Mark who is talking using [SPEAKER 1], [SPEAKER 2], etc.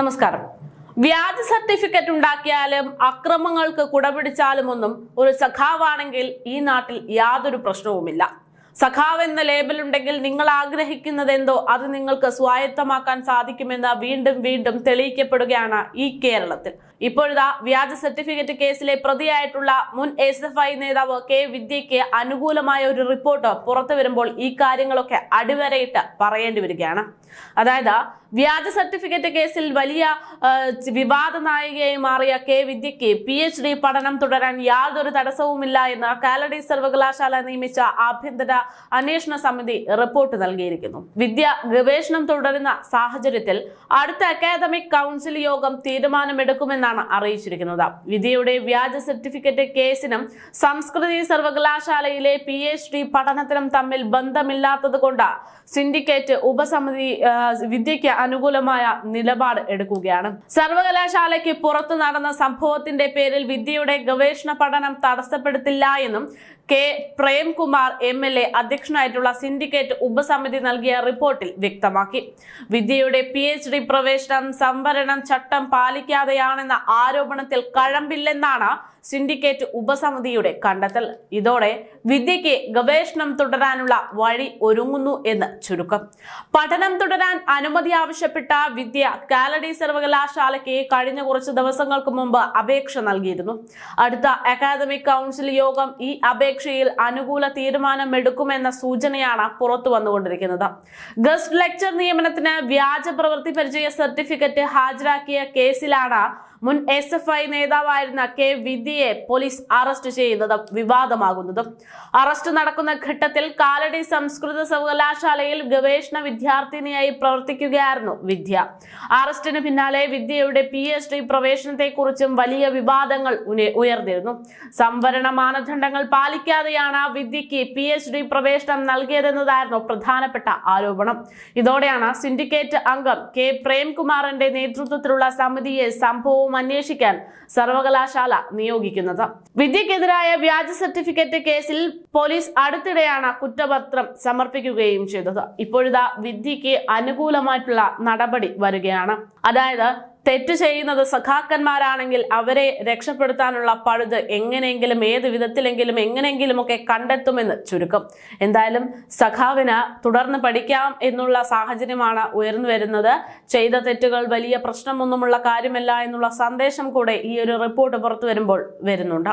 [SPEAKER 1] നമസ്കാരം. വ്യാജ സർട്ടിഫിക്കറ്റ് ഉണ്ടാക്കിയാലും അക്രമങ്ങൾക്ക് കുടപിടിച്ചാലും ഒന്നും ഒരു സഖാവാണെങ്കിൽ ഈ നാട്ടിൽ യാതൊരു പ്രശ്നവുമില്ല. സഖാവ് എന്ന ലേബൽ ഉണ്ടെങ്കിൽ നിങ്ങൾ ആഗ്രഹിക്കുന്നത് എന്തോ അത് നിങ്ങൾക്ക് സ്വായത്തമാക്കാൻ സാധിക്കുമെന്ന് വീണ്ടും വീണ്ടും തെളിയിക്കപ്പെടുകയാണ് ഈ കേരളത്തിൽ. ഇപ്പോഴിതാ വ്യാജ സർട്ടിഫിക്കറ്റ് കേസിലെ പ്രതിയായിട്ടുള്ള മുൻ എസ് എഫ് ഐ നേതാവ് കെ വിദ്യയ്ക്ക് അനുകൂലമായ ഒരു റിപ്പോർട്ട് പുറത്തു വരുമ്പോൾ ഈ കാര്യങ്ങളൊക്കെ അടിവരയിട്ട് പറയേണ്ടി വരികയാണ്. അതായത് വ്യാജ സർട്ടിഫിക്കറ്റ് കേസിൽ വലിയ വിവാദ നായികയായി മാറിയ കെ വിദ്യയ്ക്ക് പി എച്ച് ഡി പഠനം തുടരാൻ യാതൊരു തടസ്സവുമില്ല എന്ന് കാലഡി സർവകലാശാല നിയമിച്ച ആഭ്യന്തര അന്വേഷണ സമിതി റിപ്പോർട്ട് നൽകിയിരിക്കുന്നു. വിദ്യ ഗവേഷണം തുടരുന്ന സാഹചര്യത്തിൽ അടുത്ത അക്കാദമിക് കൗൺസിൽ യോഗം തീരുമാനമെടുക്കുമെന്നാണ് അറിയിച്ചിരിക്കുന്നത്. വിദ്യയുടെ വ്യാജ സർട്ടിഫിക്കറ്റ് കേസിനും സംസ്കൃതി സർവകലാശാലയിലെ പി എച്ച് ഡി പഠനത്തിനും തമ്മിൽ ബന്ധമില്ലാത്തത് കൊണ്ട് സിൻഡിക്കേറ്റ് ഉപസമിതി വിദ്യയ്ക്ക് അനുകൂലമായ നിലപാട് എടുക്കുകയാണ്. സർവകലാശാലയ്ക്ക് പുറത്തു നടന്ന സംഭവത്തിന്റെ പേരിൽ വിദ്യയുടെ ഗവേഷണ പഠനം തടസ്സപ്പെടുത്തില്ല എന്നും K Premkumar M L A അധ്യക്ഷനായിട്ടുള്ള syndicate ഉപസമിതി നൽകിയ റിപ്പോർട്ടിൽ വ്യക്തമാക്കി. വിദ്യയുടെ പി എച്ച് ഡി പ്രവേശനം സംവരണം ചട്ടം പാലിക്കാതെയാണെന്ന ആരോപണത്തിൽ കഴമ്പില്ലെന്നാണ് സിൻഡിക്കേറ്റ് ഉപസമിതിയുടെ കണ്ടെത്തൽ. ഇതോടെ വിദ്യയ്ക്ക് ഗവേഷണം തുടരാനുള്ള വഴി ഒരുങ്ങുന്നു എന്ന് ചുരുക്കം. പഠനം തുടരാൻ അനുമതി ആവശ്യപ്പെട്ട വിദ്യ കാലഡി സർവകലാശാലയ്ക്ക് കഴിഞ്ഞ കുറച്ച് ദിവസങ്ങൾക്ക് മുമ്പ് അപേക്ഷ നൽകിയിരുന്നു. അടുത്ത അക്കാദമിക് കൗൺസിൽ യോഗം ഈ അപേക്ഷയിൽ അനുകൂല തീരുമാനം എടുക്കുമെന്ന സൂചനയാണ് പുറത്തു വന്നുകൊണ്ടിരിക്കുന്നത്. ഗസ്റ്റ് ലെക്ചർ നിയമനത്തിന് വ്യാജ പ്രവൃത്തി പരിചയ സർട്ടിഫിക്കറ്റ് ഹാജരാക്കിയ കേസിലാണ് മുൻ എസ് എഫ് ഐ നേതാവായിരുന്ന കെ വിദ്യയെ പോലീസ് അറസ്റ്റ് ചെയ്യുന്നത് വിവാദമാകുന്നതും. അറസ്റ്റ് നടക്കുന്ന ഘട്ടത്തിൽ കാലടി സംസ്കൃത സർവകലാശാലയിൽ ഗവേഷണ വിദ്യാർത്ഥിനിയായി പ്രവർത്തിക്കുകയായിരുന്നു വിദ്യ. അറസ്റ്റിന് പിന്നാലെ വിദ്യയുടെ പി എച്ച് ഡി പ്രവേശനത്തെക്കുറിച്ചും വലിയ വിവാദങ്ങൾ ഉയർന്നിരുന്നു. സംവരണ മാനദണ്ഡങ്ങൾ പാലിക്കാതെയാണ് വിദ്യയ്ക്ക് പി എച്ച് ഡി പ്രവേശനം നൽകിയതെന്നതായിരുന്നു പ്രധാനപ്പെട്ട ആരോപണം. ഇതോടെയാണ് സിൻഡിക്കേറ്റ് അംഗം കെ പ്രേംകുമാറിന്റെ നേതൃത്വത്തിലുള്ള സമിതിയെ സംഭവവും അന്വേഷിക്കാൻ സർവകലാശാല നിയോഗിക്കുന്നത്. വിദ്യക്കെതിരായ വ്യാജ സർട്ടിഫിക്കറ്റ് കേസിൽ പോലീസ് അടുത്തിടെയാണ് കുറ്റപത്രം സമർപ്പിക്കുകയും ചെയ്തത്. ഇപ്പോഴിതാ വിദ്യയ്ക്ക് അനുകൂലമായിട്ടുള്ള നടപടി വരികയാണ്. അതായത് തെറ്റ് ചെയ്യുന്നത് സഖാക്കന്മാരാണെങ്കിൽ അവരെ രക്ഷപ്പെടുത്താനുള്ള പഴുത് എങ്ങനെയെങ്കിലും ഏത് വിധത്തിലെങ്കിലും എങ്ങനെയെങ്കിലുമൊക്കെ കണ്ടെത്തുമെന്ന് ചുരുക്കം. എന്തായാലും സഖാവിന് തുടർന്ന് പഠിക്കാം എന്നുള്ള സാഹചര്യമാണ് ഉയർന്നു വരുന്നത്. ചെയ്ത തെറ്റുകൾ വലിയ പ്രശ്നമൊന്നുമുള്ള കാര്യമല്ല എന്നുള്ള സന്ദേശം കൂടെ ഈ ഒരു റിപ്പോർട്ട് പുറത്തു വരുമ്പോൾ വരുന്നുണ്ട്.